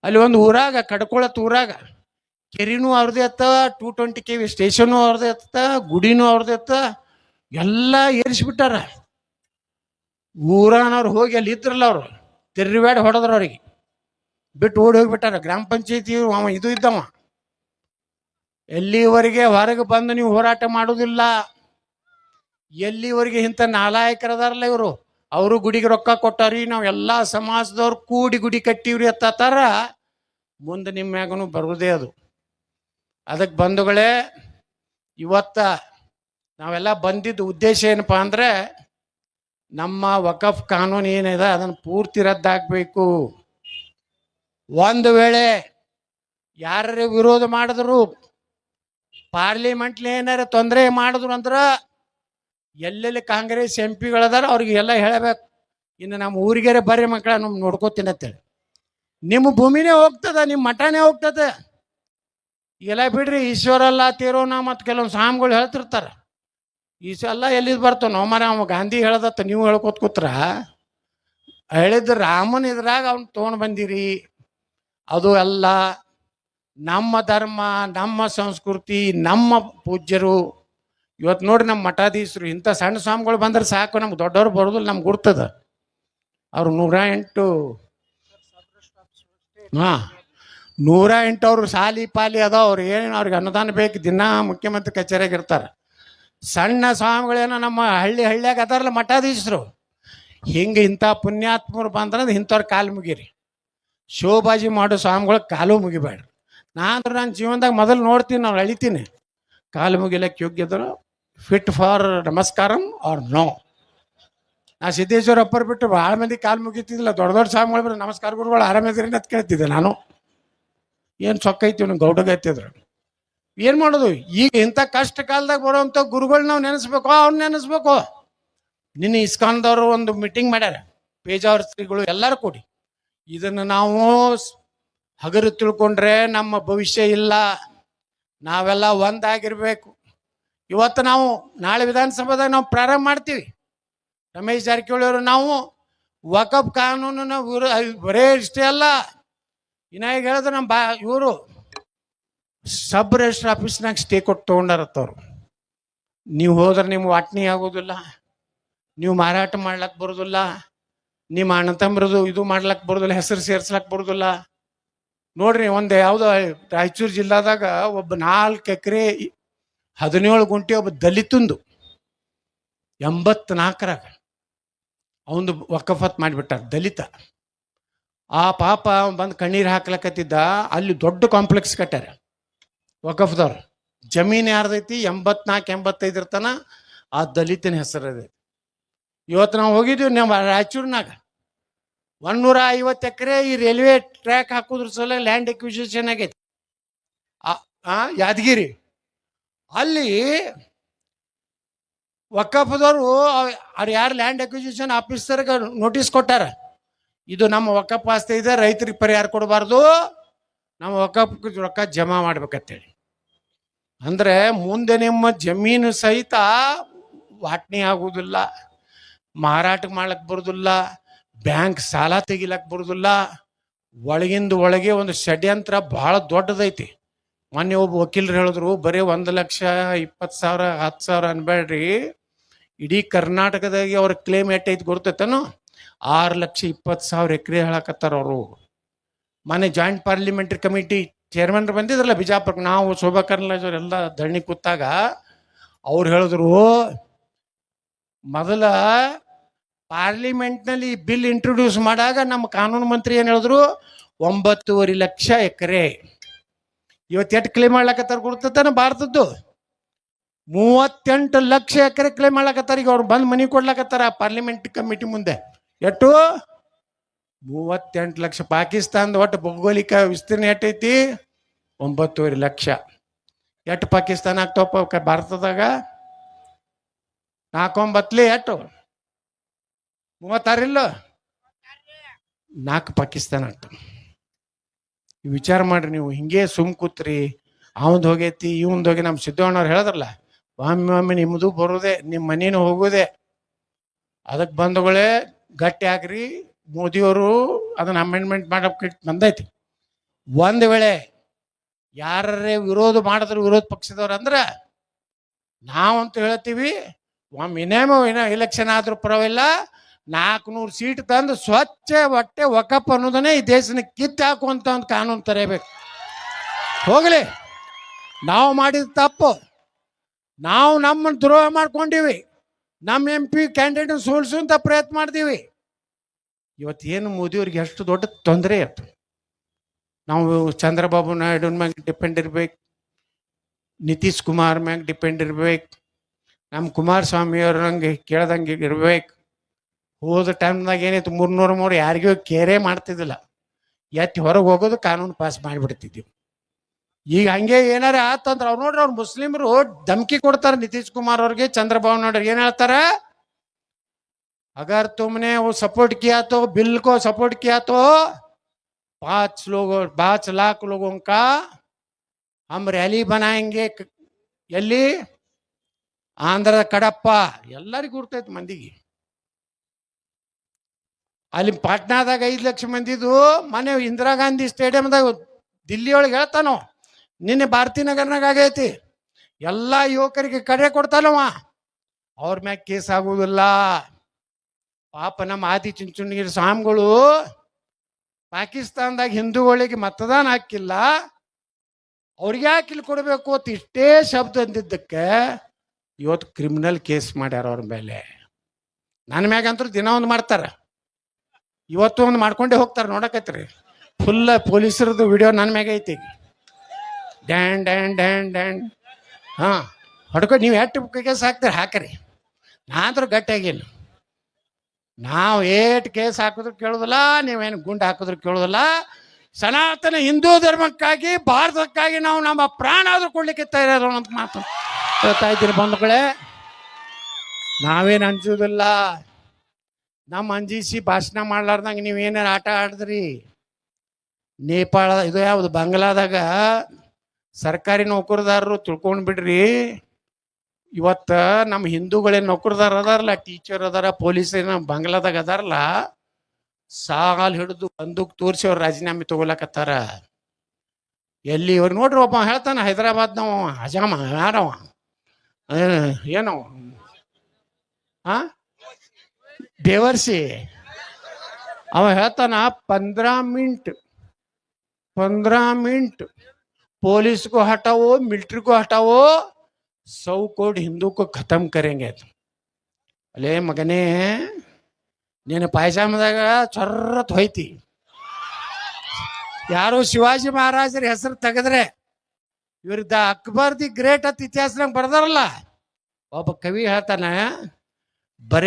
S2: ಅಲ್ಲಿ ಒಂದು ಊರಾಗ, ಕಡ್ಕೊಳತ್ ಊರಾಗ, ಕೆರಿನೂ ಅವ್ರದ್ದೇ ಅತ್ತ two twenty K V station ಅವ್ರದ್ದೇ ಅತ್ತ, ಗುಡಿನೂ ಅವ್ರದ್ದೇ ಅತ್ತ, ಎಲ್ಲ ಏರಿಸ್ಬಿಟ್ಟಾರ. ಊರಾನವ್ರು ಹೋಗಿ ಅಲ್ಲಿ ಇದ್ರಲ್ಲ ಅವರು ತಿರ್ರಿಬ್ಯಾಡಿ ಹೊಡೆದ್ರ ಅವ್ರಿಗೆ. ಬಿಟ್ಟು ಓಡಿ ಹೋಗಿಬಿಟ್ಟಾರ. ಗ್ರಾಮ ಪಂಚಾಯತಿ ಅವ, ಇದು ಇದ್ದವ. ಎಲ್ಲಿವರೆಗೆ ಹೊರಗೆ ಬಂದು ನೀವು ಹೋರಾಟ ಮಾಡೋದಿಲ್ಲ. ಎಲ್ಲಿವರೆಗೆ ಇಂಥ ನಾಲಾಯಕರದಾರಲ್ಲ ಇವರು? ಅವರು ಗುಡಿಗೆ ರೊಕ್ಕ ಕೊಟ್ಟಾರಿ, ನಾವು ಎಲ್ಲ ಸಮಾಜದವ್ರು ಕೂಡಿ ಗುಡಿ ಕಟ್ಟಿವ್ರಿ ಅತ್ತಾರ ಮುಂದೆ ನಿಮ್ಮ ಮ್ಯಾಗನು ಬರುವುದೇ ಅದು. ಅದಕ್ಕೆ ಬಂಧುಗಳೇ, ಇವತ್ತ ನಾವೆಲ್ಲ ಬಂದಿದ್ದ ಉದ್ದೇಶ ಏನಪ್ಪಾ ಅಂದ್ರೆ, ನಮ್ಮ ವಕಫ್ ಕಾನೂನು ಏನಿದೆ ಅದನ್ನು ಪೂರ್ತಿ ರದ್ದಾಗಬೇಕು. ಒಂದು ವೇಳೆ ಯಾರು ವಿರೋಧ ಮಾಡಿದ್ರು, ಪಾರ್ಲಿಮೆಂಟ್ಲಿ ಏನಾರ ತೊಂದರೆ ಮಾಡಿದ್ರು ಅಂದ್ರೆ ಎಲ್ಲೆಲ್ಲಿ ಕಾಂಗ್ರೆಸ್ ಎಂ ಪಿಗಳದಾರ ಅವ್ರಿಗೆ ಎಲ್ಲ ಹೇಳಬೇಕು. ಇನ್ನು ನಮ್ಮ ಊರಿಗೆರೆ ಬರ್ರಿ ಮಕ್ಕಳ ನಮ್ಮ ನೋಡ್ಕೋತೀನಿ ಅಂತೇಳಿ. ನಿಮ್ಮ ಭೂಮಿನೇ ಹೋಗ್ತದ, ನಿಮ್ಮ ಮಠನೇ ಹೋಗ್ತದ. ಎಲ್ಲ ಬಿಡ್ರಿ ಈಶ್ವರಲ್ಲ ತೀರೋನ ಮತ್ತು ಕೆಲವೊಂದು ಸ್ವಾಮಿಗಳು ಹೇಳ್ತಿರ್ತಾರೆ. ಈಶ ಎಲ್ಲ ಎಲ್ಲಿದ್ದು ಬರ್ತಾವ? ನಾವು ಅವ ಗಾಂಧಿ ಹೇಳ್ದತ್ತ ನೀವು ಹೇಳ್ಕೊತ ಕೂತ್ರ. ಹೇಳಿದ ರಾಮನ ಇದ್ರಾಗ ಅವ್ನು ತೊಗೊಂಡು ಬಂದಿರಿ. ಅದು ಎಲ್ಲ ನಮ್ಮ ಧರ್ಮ, ನಮ್ಮ ಸಂಸ್ಕೃತಿ, ನಮ್ಮ ಪೂಜ್ಯರು ಇವತ್ತು ನೋಡಿ ನಮ್ಮ ಮಠಾಧೀಶರು ಇಂಥ ಸಣ್ಣ ಸ್ವಾಮಿಗಳು ಬಂದ್ರೆ ಸಾಕು, ನಮ್ಗೆ ದೊಡ್ಡವ್ರು ಬರೋದಿಲ್ಲ, ನಮ್ಗೆ ಗುರ್ತದ. ಅವ್ರು ನೂರ ಎಂಟು ಹಾಂ, ನೂರ ಎಂಟು ಅವ್ರು ಸಾಲಿ ಪಾಲಿ ಅದಾವ, ಅವ್ರು ಏನು ಅವ್ರಿಗೆ ಅನುದಾನ ಬೇಕು, ದಿನ ಮುಖ್ಯಮಂತ್ರಿ ಕಚೇರಿಯಾಗ ಇರ್ತಾರೆ. ಸಣ್ಣ ಸ್ವಾಮಿಗಳೇನೋ ನಮ್ಮ ಹಳ್ಳಿ ಹಳ್ಳಿಯಾಗ ಅದಾರಲ್ಲ ಮಠಾಧೀಶರು. ಹಿಂಗೆ ಇಂಥ ಪುಣ್ಯಾತ್ಮರು ಬಂದ್ರೆ ಇಂಥವ್ರ ಕಾಲು ಮುಗಿರಿ. ಶೋಭಾಜಿ ಮಾಡೋ ಸ್ವಾಮಿಗಳ ಕಾಲು ಮುಗಿಬೇಡ್ರಿ. ನಾನು ನನ್ನ ಜೀವನದಾಗ ಮೊದಲು ನೋಡ್ತೀನಿ ನಾವು ಅಳಿತೀನಿ. ಕಾಲು ಮುಗಿಲಕ್ಕೆ ಯೋಗ್ಯದರು ಫಿಟ್ ಫಾರ್ ನಮಸ್ಕಾರಂ ಆರ್ ನೋ ನಾ ಸಿದ್ದೇಶ್ವರ ಅಪ್ಪರ್ ಬಿಟ್ಟು ಭಾಳ ಮಂದಿ ಕಾಲು ಮುಗಿತಿದ್ದಿಲ್ಲ. ದೊಡ್ಡ ದೊಡ್ಡ ಸ್ವಾಮಿಗಳು ಬರೋ ನಮಸ್ಕಾರ ಗುರುಗಳು ಆರಾಮಿದ್ರಿ ಅಂತ ಕೇಳ್ತಿದ್ದೆ ನಾನು. ಏನು ಸೊಕ್ಕೈತಿ ಇವ್ನು ಗೌಡಗೈತಿದ್ರು ಏನು ಮಾಡೋದು? ಈಗ ಇಂಥ ಕಷ್ಟ ಕಾಲದಾಗ ಬರೋವಂಥ ಗುರುಗಳು ನಾವು ನೆನೆಸ್ಬೇಕು, ಅವ್ನು ನೆನೆಸ್ಬೇಕು? ನಿನ್ನೆ ಇಸ್ಕಾನ್ದವರು ಒಂದು ಮೀಟಿಂಗ್ ಮಾಡ್ಯಾರ. ಪೇಜಾವರ್ ಶ್ರೀಗಳು ಎಲ್ಲರೂ ಕೂಡಿ. ಇದನ್ನು ನಾವು ಹಗರು ತಿಳ್ಕೊಂಡ್ರೆ ನಮ್ಮ ಭವಿಷ್ಯ ಇಲ್ಲ. ನಾವೆಲ್ಲ ಒಂದಾಗಿರ್ಬೇಕು ಇವತ್ತು ನಾವು ನಾಳೆ ವಿಧಾನಸಭಾದಾಗ ನಾವು ಪ್ರಾರಂಭ ಮಾಡ್ತೀವಿ. ರಮೇಶ್ ಜಾರಕಿಹೊಳಿ ಅವರು, ನಾವು ವಕಫ್ ಕಾನೂನನ್ನ ಬರೇ ಇಷ್ಟೇ ಅಲ್ಲ. ಇನ್ನ ಈಗ ಹೇಳಿದ್ರೆ ನಮ್ಮ ಬಾ, ಇವರು ಸಬ್ ರಿಜಿಸ್ಟರ್ ಆಫೀಸ್ನಾಗ ಸ್ಟೇ ಕೊಟ್ಟು ತೊಗೊಂಡಾರತ್ತವ್ರು ನೀವು ಹೋದ್ರೆ ನಿಮ್ಮ ವಾಟ್ನಿ ಆಗೋದಿಲ್ಲ, ನೀವು ಮಾರಾಟ ಮಾಡ್ಲಕ್ಕೆ ಬರೋದಿಲ್ಲ, ನಿಮ್ಮ ಅಣ್ಣ ತಮ್ಮರದು ಇದು ಮಾಡ್ಲಕ್ಕೆ ಬರೋದಿಲ್ಲ, ಹೆಸರು ಸೇರ್ಸ್ಲಕ್ಕೆ ಬರೋದಿಲ್ಲ. ನೋಡ್ರಿ, ಒಂದು ಯಾವುದೋ ರಾಯಚೂರು ಜಿಲ್ಲಾದಾಗ ಒಬ್ಬ ನಾಲ್ಕು ಎಕರೆ ಹದಿನೇಳು ಗುಂಟೆ ಒಬ್ಬ ದಲಿತಂದು ಎಂಬತ್ನಾಲ್ಕರಾಗ ಅವನು ವಕಫತ್ ಮಾಡಿಬಿಟ್ಟಾರ, ದಲಿತ. ಆ ಪಾಪ ಬಂದು ಕಣ್ಣೀರು ಹಾಕ್ಲಕತ್ತಿದ್ದ, ಅಲ್ಲಿ ದೊಡ್ಡ ಕಾಂಪ್ಲೆಕ್ಸ್ ಕಟ್ಟಾರ ವಕಫ್ದವ್ರು. ಜಮೀನು ಯಾರ್ದೈತಿ? ಎಂಬತ್ನಾಲ್ಕು ಎಂಬತ್ತೈದರ ತನ ಆ ದಲಿತನ ಹೆಸರದೈತಿ ಇವತ್ತು ನಾವು ಹೋಗಿದ್ದೀವಿ ನಮ್ಮ ರಾಯಚೂರಿನಾಗ. ಒಂದೂರ ಐವತ್ತು ಎಕರೆ ಈ ರೈಲ್ವೆ ಟ್ರ್ಯಾಕ್ ಹಾಕೋದ್ರ ಸಲ ಲ್ಯಾಂಡ್ ಎಕ್ವಿಸಿಷನ್ ಆಗೈತಿ. ಆ ಯಾದಗಿರಿ. ಅಲ್ಲಿ ವಕಫದವರು ಅವ್ರು ಯಾರು ಲ್ಯಾಂಡ್ ಅಕ್ವಿಸಿಷನ್ ಆಫೀಸರ್ಗೆ ನೋಟಿಸ್ ಕೊಟ್ಟಾರ. ಇದು ನಮ್ಮ ಒಕ್ಕಪ್ಪ ಆಸ್ತಿ ಇದೆ, ರೈತರಿಗೆ ಪರಿಹಾರ ಕೊಡಬಾರ್ದು, ನಮ್ಮ ವಕಫ್ ರೊಕ್ಕ ಜಮಾ ಮಾಡ್ಬೇಕಂತೇಳಿ. ಅಂದ್ರೆ ಮುಂದೆ ನಿಮ್ಮ ಜಮೀನು ಸಹಿತ ವಾಟ್ನಿ ಆಗುವುದಿಲ್ಲ ಮಾರಾಟ ಮಾಡ್ಲಕ್ ಬರೋದಿಲ್ಲ, ಬ್ಯಾಂಕ್ ಸಾಲ ತೆಗಿಲಕ್ ಬರುದಿಲ್ಲ, ಒಳಗಿಂದ ಒಳಗೆ ಒಂದು ಷಡ್ಯಂತ್ರ ಬಹಳ ದೊಡ್ಡದೈತಿ. ಮೊನ್ನೆ ಒಬ್ಬ ವಕೀಲರು ಹೇಳಿದ್ರು, ಬರೀ ಒಂದು ಲಕ್ಷ ಇಪ್ಪತ್ತು ಸಾವಿರ, ಹತ್ತು ಸಾವಿರ ಅನ್ಬೇಡ್ರಿ ಇಡೀ ಕರ್ನಾಟಕದಾಗೆ ಅವ್ರ ಕ್ಲೇಮ್ ಎಟ್ಟೈತಿ ಗೊತ್ತೈತನೋ ಆರು ಲಕ್ಷ ಇಪ್ಪತ್ತು ಸಾವಿರ ಎಕರೆ ಹೇಳಕತ್ತಾರ ಅವರು. ಮೊನ್ನೆ ಜಾಯಿಂಟ್ ಪಾರ್ಲಿಮೆಂಟ್ರಿ ಕಮಿಟಿ ಚೇರ್ಮನ್ ಬಂದಿದ್ರಲ್ಲ ಬಿಜಾಪುರಕ್ಕೆ ನಾವು ಶೋಭಾ ಎಲ್ಲ ಧರಣಿ ಕೂತಾಗ, ಅವ್ರು ಹೇಳಿದ್ರು, ಮೊದಲ ಪಾರ್ಲಿಮೆಂಟ್ನಲ್ಲಿ ಬಿಲ್ ಇಂಟ್ರೊಡ್ಯೂಸ್ ಮಾಡಾಗ ನಮ್ಮ ಕಾನೂನು ಮಂತ್ರಿ ಏನು ಹೇಳಿದ್ರು, ಒಂಬತ್ತುವರೆ ಲಕ್ಷ ಎಕರೆ. ಇವತ್ತು ಎಷ್ಟು ಕ್ಲೇಮ್ ಮಾಡ್ಲಕತ್ತಾರ ಗುರ್ತತಾನ ಭಾರತದ್ದು? ಮೂವತ್ತೆಂಟು ಲಕ್ಷ ಎಕರೆ ಕ್ಲೇಮ್ ಮಾಡ್ಲಕತ್ತಾರ. ಈಗ ಅವ್ರು ಬಂದು ಮನೆ ಕೊಡ್ಲಕತ್ತಾರ ಪಾರ್ಲಿಮೆಂಟ್ ಕಮಿಟಿ ಮುಂದೆ. ಎಷ್ಟು ಮೂವತ್ತೆಂಟು ಲಕ್ಷ. ಪಾಕಿಸ್ತಾನದ ಒಟ್ಟು ಭೌಗೋಳಿಕ ವಿಸ್ತೀರ್ಣ ಎಟ್ಟೈತಿ ಒಂಬತ್ತುವರೆ ಲಕ್ಷ. ಎಷ್ಟು ಪಾಕಿಸ್ತಾನ ಆಗ್ತಾವಪ್ಪ ಭಾರತದಾಗ? ನಾಲ್ಕೊಂಬತ್ಲಿ ಎಟ್ಟು? ಮೂವತ್ತಾರಿಲ್ಲ ನಾಲ್ಕು ಪಾಕಿಸ್ತಾನ ಆಗ್ತಾವ. ವಿಚಾರ ಮಾಡ್ರಿ ನೀವು. ಹಿಂಗೆ ಸುಮ್ ಕೂತ್ರಿ. ಅವಂದ್ ಹೋಗೈತಿ, ಇವಂದ್ ಹೋಗಿ ನಮ್ಮ ಸಿದ್ದಣ್ಣವ್ರು ಹೇಳಿದ್ರಲ್ಲ ಒಮ್ಮೆ ಒಮ್ಮೆ ನಿಮ್ಮದು ಬರೋದೆ ನಿಮ್ಮ ಮನೇನು ಹೋಗೋದೆ. ಅದಕ್ಕೆ ಬಂದಗಳೇ ಗಟ್ಟಿ ಆಗ್ರಿ. ಮೋದಿಯವರು ಅದನ್ನ ಅಮೆಂಡ್ಮೆಂಟ್ ಮಾಡಕ್ಕೆ ಬಂದೈತಿ. ಒಂದ್ ವೇಳೆ ಯಾರೇ ವಿರೋಧ ಮಾಡಿದ್ರು ವಿರೋಧ ಪಕ್ಷದವ್ರು ಅಂದ್ರೆ, ನಾವಂತೂ ಹೇಳ್ತೀವಿ ಒಮ್ಮೆ ಇನ್ನೇಮೋ ಏನೋ ಇಲೆಕ್ಷನ್ ಆದ್ರೂ ಪರವಾಗಿಲ್ಲ ನಾಲ್ಕುನೂರು ಸೀಟ್ ತಂದು ಸ್ವಚ್ಛ ಹೊಟ್ಟೆ ಒಕ್ಕಪ್ಪ ಅನ್ನೋದನ್ನೇ ಈ ದೇಶನ ಕಿತ್ತು ಹಾಕುವಂತ ಒಂದು ಕಾನೂನು ತರಬೇಕು. ಹೋಗಲಿ. ನಾವು ಮಾಡಿದ ತಪ್ಪು. ನಾವು ನಮ್ಮನ್ನು ದ್ರೋಹ ಮಾಡ್ಕೊಂಡಿವಿ. ನಮ್ಮ ಎಂ ಪಿ ಕ್ಯಾಂಡಿಡೇಟ್ ಸೋಲ್ಸುವಂತ ಪ್ರಯತ್ನ ಮಾಡ್ತೀವಿ ಇವತ್ತೇನು ಮೋದಿಯವ್ರಿಗೆ ಎಷ್ಟು ದೊಡ್ಡ ತೊಂದರೆ ಇತ್ತು ನಾವು ಚಂದ್ರಬಾಬು ನಾಯ್ಡು ಮ್ಯಾಗ ಡಿಪೆಂಡ್ ಇರ್ಬೇಕು. ನಿತೀಶ್ ಕುಮಾರ್ ಮ್ಯಾಗ ಡಿಪೆಂಡ್ ಇರ್ಬೇಕು. ನಮ್ಮ ಕುಮಾರಸ್ವಾಮಿ ಸ್ವಾಮಿ ನಂಗೆ ಕೇಳ್ದಂಗೆ ಇರ್ಬೇಕು. ಹೋದ ಟೈಮ್ನಾಗ ಏನಾಯ್ತು ಮೂರ್ನೂರು ಮೂರು ಯಾರಿಗೂ ಕೇರೇ ಮಾಡ್ತಿದ್ದಿಲ್ಲ ಎತ್ತಿ ಹೊರಗೆ ಹೋಗೋದು ಕಾನೂನು ಪಾಸ್ ಮಾಡಿಬಿಡ್ತಿದ್ವಿ ಈಗ ಹಂಗೆ ಏನಾರ ಆತಂದ್ರೆ ಅವ್ರು ನೋಡ್ರಿ ಅವ್ರು ಮುಸ್ಲಿಮರು ಧಮ್ಕಿ ಕೊಡ್ತಾರೆ ನಿತೀಶ್ ಕುಮಾರ್ ಅವ್ರಿಗೆ ಚಂದ್ರಬಾಬು ನಾಯ್ಡು ಏನ್ ಹೇಳ್ತಾರ अगर तुमने वो सपोर्ट किया तो बिल को सपोर्ट किया तो पांच लोगों पांच लाख लोगों का हम रैली बनाएंगे क- ಎಲ್ಲಿ ಆಂಧ್ರದ ಕಡಪ್ಪ ಎಲ್ಲರಿಗೂ ಗುರ್ತೈತಿ ಮಂದಿಗೆ ಅಲ್ಲಿ ಪಾಟ್ನಾದಾಗ ಐದು ಲಕ್ಷ ಮಂದಿದು ಮನೆ ಇಂದಿರಾ ಗಾಂಧಿ ಸ್ಟೇಡಿಯಮ್ದಾಗ ದಿಲ್ಲಿ ಒಳಗೆ ಹೇಳ್ತಾನೋ ನಿನ್ನೆ ಭಾರತೀ ನಗರ್ನಾಗ ಆಗೈತಿ. ಎಲ್ಲ ಯುವಕರಿಗೆ ಕರೆ ಕೊಡ್ತಾನವ. ಅವ್ರ ಮ್ಯಾಗ ಕೇಸ್ ಆಗುವುದಿಲ್ಲ ಪಾಪ ನಮ್ಮ ಆದಿ ಚುಂಚುಣಗಿರಿ ಸ್ವಾಮಿಗಳು ಪಾಕಿಸ್ತಾನದಾಗ ಹಿಂದೂಗಳಿಗೆ ಮತದಾನ ಹಾಕಿಲ್ಲ. ಅವ್ರಿಗೆ ಯಾಕೆ ಇಲ್ಲಿ ಕೊಡಬೇಕು ಅಂತ ಇಷ್ಟೇ ಶಬ್ದ ಅಂದಿದ್ದಕ್ಕೆ ಇವತ್ತು ಕ್ರಿಮಿನಲ್ ಕೇಸ್ ಮಾಡ್ಯಾರ ಅವ್ರ ಮೇಲೆ. ನನ್ನ ಮ್ಯಾಗ ಅಂತೂ ದಿನ ಒಂದು ಮಾಡ್ತಾರ. ಇವತ್ತು ಒಂದು ಮಾಡ್ಕೊಂಡೇ ಹೋಗ್ತಾರೆ, ನೋಡಕತ್ರಿ. ಫುಲ್ ಪೊಲೀಸರದ್ದು ವಿಡಿಯೋ ನನ್ನ ಮ್ಯಾಗ ಐತಿ. ಡ್ಯಾನ್ ಡ್ಯಾನ್ ಡ್ಯಾನ್ ಡ್ಯಾನ್. ಹಾಂ, ಹೊಡ್ಕೊ, ನೀವು ಎಷ್ಟು ಕೇಸ್ ಹಾಕ್ತೀರಿ, ಹಾಕ್ರಿ. ನಾಂತರ ಗಟ್ಟಿಯಾಗಿಲ್ಲ. ನಾವು ಏಟ್ ಕೇಸ್ ಹಾಕಿದ್ರು ಕೇಳೋದಿಲ್ಲ, ನೀವೇನು ಗುಂಡು ಹಾಕಿದ್ರು ಕೇಳೋದಿಲ್ಲ. ಸನಾತನ ಹಿಂದೂ ಧರ್ಮಕ್ಕಾಗಿ, ಭಾರತಕ್ಕಾಗಿ ನಾವು ನಮ್ಮ ಪ್ರಾಣ ಆದರೂ ಕೊಡ್ಲಿಕ್ಕೆ ತಯಾರು ಅಂತ ಮಾತು ಹೇಳ್ತಾ ಇದ್ದೀನಿ ಬಂಧುಗಳೇ. ನಾವೇನು ಅಂಜುದಿಲ್ಲ. ನಮ್ಮ ಅಂಜಿಸಿ ಭಾಷಣ ಮಾಡ್ಲಾರ್ದಂಗೆ ನೀವೇನಾರು ಆಟ ಆಡಿದ್ರಿ? ನೇಪಾಳ, ಇದು ಯಾವುದು, ಬಂಗ್ಲಾದಾಗ ಸರ್ಕಾರಿ ನೌಕರದಾರರು ತಿಳ್ಕೊಂಡು ಬಿಡ್ರಿ. ಇವತ್ತು ನಮ್ಮ ಹಿಂದೂಗಳೇ ನೌಕರದಾರ ಅದಾರಲ್ಲ ಟೀಚರ್ ಅದಾರ, ಪೊಲೀಸ್ ಏನ ಬಂಗ್ಲಾದಾಗ ಅದಾರಲ್ಲ ಸಾಲ್ ಹಿಡಿದು ಬಂದೂಕ್ ತೋರಿಸಿ ಅವ್ರು ರಾಜೀನಾಮೆ ತಗೊಳಕತ್ತಾರ. ಎಲ್ಲಿ ಇವ್ರು ನೋಡ್ರಿ ಒಬ್ಬ ಹೇಳ್ತಾನೆ, ಹೈದರಾಬಾದ್ನವ ಹಜಾಮ ಯಾರವ? ಏನವ? ಆ? देवर से। हेतना तो पंद्रह मिनट पंद्रह मिनट, पोलिस को हटाओ, मिलिट्री को हटाओ, सौ कोट हिंदू को खत्म करेंगे। तो अले मगने, नीन पायसा चर्र थी। यारो शिवाजी महाराज हसर तगद्रे इवर द अक्बर दि ग्रेट अतिहास बरदार बरदारवि हेतना तो बर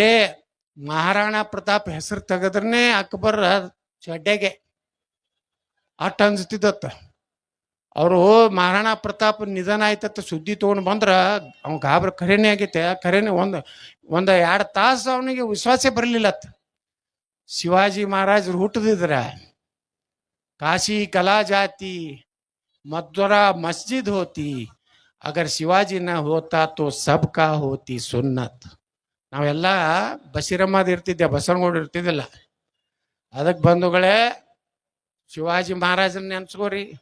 S2: ಮಹಾರಾಣಾ ಪ್ರತಾಪ್ ಹೆಸರು ತೆಗೆದ್ರೇ ಅಕ್ಬರ್ ಚಡ್ಡೆಗೆ ಅಟ್ಟ ಅನ್ಸ್ತಿದ್ದತ್ತ ಅವರು ಮಹಾರಾಣಾ ಪ್ರತಾಪ್ ನಿಧನ ಆಯ್ತತ್ತ ಸುದ್ದಿ ತೊಗೊಂಡು ಬಂದ್ರ ಅವ್ನು ಗಾಬ್ರ ಖರೇನೆ ಆಗೈತೆ ಖರೇನೆ ಒಂದು ಒಂದು ಎರಡು ತಾಸು ಅವನಿಗೆ ವಿಶ್ವಾಸ ಬರಲಿಲ್ಲತ್ತ ಶಿವಾಜಿ ಮಹಾರಾಜರು ಹುಟ್ಟದಿದ್ರ ಕಾಶಿ ಕಲಾ ಜಾತಿ ಮಧ್ವರ ಮಸ್ಜಿದ್ ಹೋತಿ ಅಗರ್ ಶಿವಾಜಿ ನ ಹೋತಾ ತೋ ಸಬ್ ಕಾ ಹೋತಿ ಸುನ್ನತ್ ನಾವೆಲ್ಲ ಬಸಿರಮ್ಮದ ಇರ್ತಿದ್ದೆ, ಬಸವನಗೌಡ ಇರ್ತಿದ್ದಿಲ್ಲ. ಅದಕ್ಕೆ ಬಂಧುಗಳೇ, ಶಿವಾಜಿ ಮಹಾರಾಜನ ನೆನ್ಸ್ಕೋರಿ.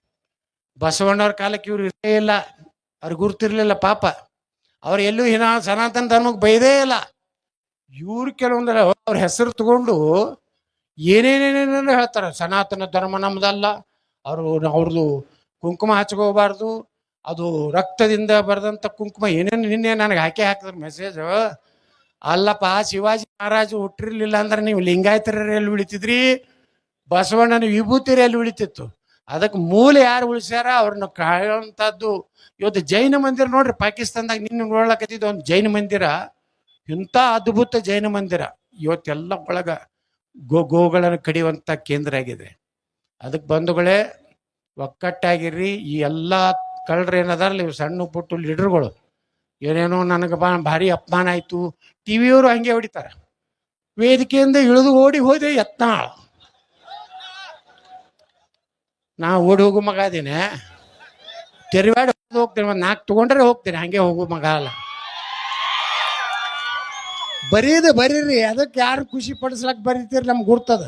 S2: ಬಸವಣ್ಣವ್ರ ಕಾಲಕ್ಕೆ ಇವ್ರು ಇರಲೇ ಇಲ್ಲ. ಅವ್ರಿಗೆ ಗುರ್ತಿರ್ಲಿಲ್ಲ ಪಾಪ. ಅವ್ರು ಎಲ್ಲೂ ಹಿನ ಸನಾತನ ಧರ್ಮಕ್ಕೆ ಬೈದೇ ಇಲ್ಲ. ಇವ್ರು ಕೆಲವೊಂದರ ಅವ್ರ ಹೆಸರು ತಗೊಂಡು ಏನೇನೇನೇನೇನೋ ಹೇಳ್ತಾರೆ. ಸನಾತನ ಧರ್ಮ ನಮ್ದಲ್ಲ. ಅವರು ಅವ್ರದ್ದು ಕುಂಕುಮ ಹಚ್ಕೋಬಾರ್ದು. ಅದು ರಕ್ತದಿಂದ ಬರೆದಂಥ ಕುಂಕುಮ ಏನೇನು ನಿನ್ನೆ ನನಗೆ ಹಾಕಿ ಹಾಕಿದ್ರು ಮೆಸೇಜ್ ಅಲ್ಲಪ್ಪ ಶಿವಾಜಿ ಮಹಾರಾಜ ಹುಟ್ಟಿರ್ಲಿಲ್ಲ ಅಂದ್ರೆ ನೀವು ಲಿಂಗಾಯತರಲ್ಲಿ ಉಳಿತಿದ್ರಿ? ಬಸವಣ್ಣನ ವಿಭೂತಿರಿ ಎಲ್ಲಿ ಉಳಿತಿತ್ತು? ಅದಕ್ಕೆ ಮೂಲ ಯಾರು ಉಳಿಸ್ಯಾರ? ಅವ್ರನ್ನ ಕಾಯುವಂಥದ್ದು. ಇವತ್ತು ಜೈನ ಮಂದಿರ ನೋಡ್ರಿ, ಪಾಕಿಸ್ತಾನದಾಗ ನಿನ್ನ ನೋಡ್ಲಕತ್ತಿದ್ದು ಒಂದು ಜೈನ ಮಂದಿರ. ಇಂಥ ಅದ್ಭುತ ಜೈನ ಮಂದಿರ. ಇವತ್ತೆಲ್ಲ ಒಳಗ ಗೋ, ಗೋಗಳನ್ನು ಕಡಿಯುವಂಥ ಕೇಂದ್ರ ಆಗಿದೆ. ಅದಕ್ಕೆ ಬಂಧುಗಳೇ, ಒಕ್ಕಟ್ಟಾಗಿರ್ರಿ. ಈ ಎಲ್ಲ ಕಳ್ಳರು ಏನದಾರಲ್ಲ ಇವು ಸಣ್ಣ ಪುಟ್ಟು ಲೀಡರ್ಗಳು. ಏನೇನೋ ನನಗೆ ಬಾ, ಭಾರಿ ಅಪಮಾನ ಆಯಿತು. ಟಿ ವಿಯವರು ಹಂಗೆ ಹೊಡಿತಾರ. ವೇದಿಕೆಯಿಂದ ಇಳಿದು ಓಡಿ ಹೋದೆ ಯತ್ನಾಳ್. ನಾ ಓಡಿ ಹೋಗು ಮಗ ಅದೀನಿ. ತೆರವಾಡ ಹೋಗ್ತೀನಿ ಒಂದು ನಾಲ್ಕು ತಗೊಂಡ್ರೆ ಹೋಗ್ತೀನಿ, ಹಂಗೆ ಹೋಗು ಮಗ ಅಲ್ಲ. ಬರೀದು ಬರೀರಿ, ಅದಕ್ಕೆ ಯಾರು ಖುಷಿ ಪಡಿಸ್ಲಕ್ ಬರೀತೀರಿ ನಮ್ಗೆ ಗುರ್ತದ.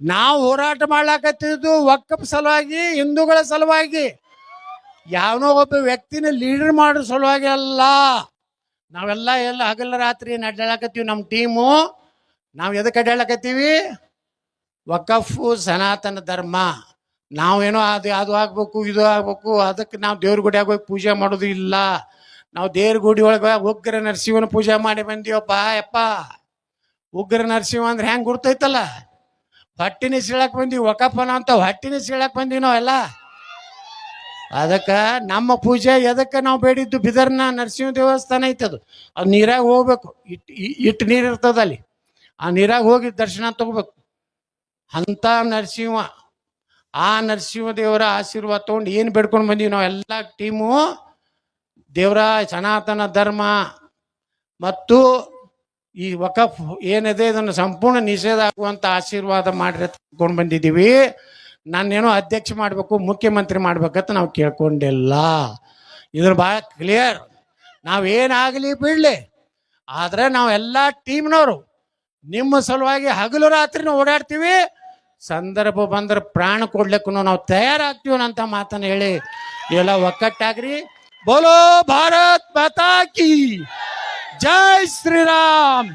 S2: ನಾವು ಹೋರಾಟ ಮಾಡ್ಲಾಕತ್ತಿದ್ದು ಒಕ್ಕಪ್ ಸಲುವಾಗಿ, ಹಿಂದೂಗಳ ಸಲುವಾಗಿ. ಯಾವನೋ ಒಬ್ಬ ವ್ಯಕ್ತಿನ ಲೀಡರ್ ಮಾಡೋ ಸಲುವಾಗಿ ಅಲ್ಲ. ನಾವೆಲ್ಲ ಎಲ್ಲ ಹಗಲ ರಾತ್ರಿ ಅಡ್ಡಾಡಕತ್ತೀವಿ ನಮ್ಮ ಟೀಮು. ನಾವು ಎದಕ್ಕೆ ಅಡ್ಡಾಡಕತ್ತೀವಿ ವಕಫು ಸನಾತನ ಧರ್ಮ. ನಾವೇನೋ ಅದು ಅದು ಆಗ್ಬೇಕು, ಇದು ಆಗ್ಬೇಕು, ಅದಕ್ಕೆ ನಾವು ದೇವ್ರ ಗುಡಿಯಾಗ ಹೋಗಿ ಪೂಜೆ ಮಾಡೋದು ಇಲ್ಲ. ನಾವು ದೇವ್ರ ಗುಡಿ ಒಳಗೆ ಉಗ್ರ ನರಸಿಂಹನ ಪೂಜೆ ಮಾಡಿ ಬಂದೀವಪ್ಪ, ಯಪ್ಪ. ಉಗ್ರ ನರಸಿಂಹ ಅಂದ್ರೆ ಹೆಂಗ್ ಗುರ್ತೈತಲ್ಲ? ಹೊಟ್ಟಿನ ಸೀಳಕ್ ಬಂದೀವಿ, ವಕಫನ ಅಂತ ಹೊಟ್ಟಿನ ಸೀಳಕ್ ಬಂದೀವಿ ನಾವೆಲ್ಲ. ಅದಕ್ಕೆ ನಮ್ಮ ಪೂಜೆ ಎದಕ್ಕೆ ನಾವು ಬೇಡಿದ್ದು? ಬಿದರ್ನ ನರಸಿಂಹ ದೇವಸ್ಥಾನ ಐತದು. ಅದು ನೀರಾಗ ಹೋಗ್ಬೇಕು. ಇಟ್ಟು ಇಟ್ಟು ನೀರು ಇರ್ತದ ಅಲ್ಲಿ. ಆ ನೀರಾಗ ಹೋಗಿ ದರ್ಶನ ತಗೋಬೇಕು. ಅಂಥ ನರಸಿಂಹ, ಆ ನರಸಿಂಹ ದೇವರ ಆಶೀರ್ವಾದ ತಗೊಂಡು ಏನು ಬೇಡ್ಕೊಂಡು ಬಂದೀವಿ ನಾವು ಎಲ್ಲ ಟೀಮು, ದೇವರ ಸನಾತನ ಧರ್ಮ ಮತ್ತು ಈ ವಕಫ್, ಏನಿದೆ ಇದನ್ನು ಸಂಪೂರ್ಣ ನಿಷೇಧ ಆಗುವಂತ ಆಶೀರ್ವಾದ ಮಾಡಿರಿ ತಗೊಂಡು ಬಂದಿದ್ದೀವಿ. ನಾನೇನೋ ಅಧ್ಯಕ್ಷ ಮಾಡಬೇಕು, ಮುಖ್ಯಮಂತ್ರಿ ಮಾಡ್ಬೇಕಂತ ನಾವು ಕೇಳ್ಕೊಂಡಿಲ್ಲ. ಇದ್ರ ಭಾಳ ಕ್ಲಿಯರ್ ನಾವೇನಾಗಲಿ ಬಿಡಲಿ. ಆದರೆ ನಾವು ಎಲ್ಲ ಟೀಮ್ನವರು, ನಿಮ್ಮ ಸಲುವಾಗಿ ಹಗಲು ರಾತ್ರಿನೂ ಓಡಾಡ್ತೀವಿ. ಸಂದರ್ಭ ಬಂದ್ರೆ ಪ್ರಾಣ ಕೊಡ್ಲಿಕ್ಕೂ ನಾವು ತಯಾರಾಗ್ತೀವಿ ಅಂತ ಮಾತನ್ನ ಹೇಳಿ ಎಲ್ಲ ಒಕ್ಕಟ್ಟಾಗ್ರಿ. ಬೋಲೋ ಭಾರತ್ ಮಾತಾ ಕಿ ಜೈ ಶ್ರೀರಾಮ್.